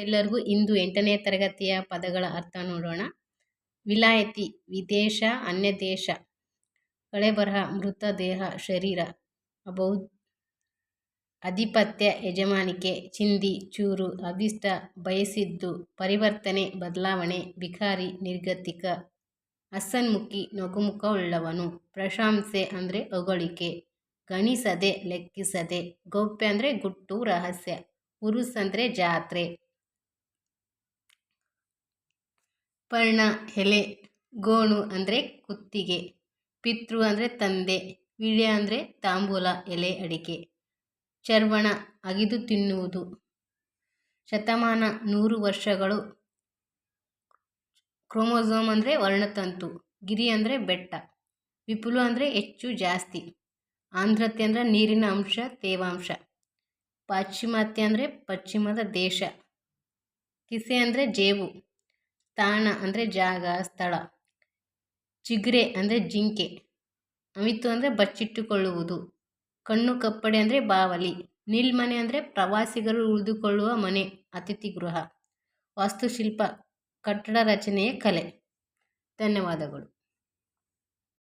ಎಲ್ಲರಿಗೂ ಇಂದು ಎಂಟನೇ ತರಗತಿಯ ಪದಗಳ ಅರ್ಥ ನೋಡೋಣ. ವಿಲಾಯತಿ, ವಿದೇಶ ಅನ್ಯ ದೇಶ ಕಳೆಬರಹ ಮೃತದೇಹ ಶರೀರ ಅಬೌ ಅಧಿಪತ್ಯ, ಯಜಮಾನಿಕೆ, ಚಿಂದಿ, ಚೂರು, ಅಭಿಷ್ಟ, ಬಯಸಿದ್ದು, ಪರಿವರ್ತನೆ, ಬದಲಾವಣೆ ಬಿಕಾರಿ ನಿರ್ಗತಿಕ ಅಸ್ಸನ್ಮುಖಿ ನಗುಮುಖ ಉಳ್ಳವನು, ಪ್ರಶಂಸೆ ಅಂದರೆ ಹೊಗಳಿಕೆ, ಗಣಿಸದೆ, ಲೆಕ್ಕಿಸದೆ, ಗೌಪ್ಯ ಅಂದರೆ ಗುಟ್ಟು, ರಹಸ್ಯ, ಉರುಸ್ ಅಂದರೆ ಜಾತ್ರೆ ಪರ್ಣ, ಎಲೆ, ಗೋಣು ಅಂದರೆ ಕುತ್ತಿಗೆ, ಪಿತೃ ಅಂದರೆ ತಂದೆ, ವಿಳ್ಯ ಅಂದರೆ ತಾಂಬೂಲ, ಎಲೆ, ಅಡಿಕೆ. ಚರ್ವಣ, ಅಗಿದು ತಿನ್ನುವುದು. ಶತಮಾನ, ನೂರು ವರ್ಷಗಳು. ಕ್ರೋಮೋಸೋಮ್ ಅಂದರೆ ವರ್ಣತಂತು, ಗಿರಿ ಅಂದರೆ ಬೆಟ್ಟ, ವಿಪುಲ ಅಂದರೆ ಹೆಚ್ಚು ಜಾಸ್ತಿ, ಆಂಧ್ರತೆ ಅಂದರೆ ನೀರಿನ ಅಂಶ, ತೇವಾಂಶ, ಪಾಶ್ಚಿಮಾತ್ಯ ಅಂದರೆ ಪಶ್ಚಿಮದ ದೇಶ ಕಿಸೆ ಅಂದರೆ ಜೇಬು ಸ್ಥಾನ ಅಂದರೆ ಜಾಗ, ಸ್ಥಳ. ಚಿಗ್ರೆ ಅಂದರೆ ಜಿಂಕೆ. ಅಮಿತು ಅಂದರೆ ಬಚ್ಚಿಟ್ಟುಕೊಳ್ಳುವುದು. ಕಣ್ಣು ಕಪ್ಪಡೆ ಅಂದರೆ ಬಾವಲಿ. ನಿಲ್ಮನೆ ಅಂದರೆ ಪ್ರವಾಸಿಗರು ಉಳಿದುಕೊಳ್ಳುವ ಮನೆ, ಅತಿಥಿ ಗೃಹ. ವಾಸ್ತುಶಿಲ್ಪ, ಕಟ್ಟಡ ರಚನೆಯ ಕಲೆ. ಧನ್ಯವಾದಗಳು.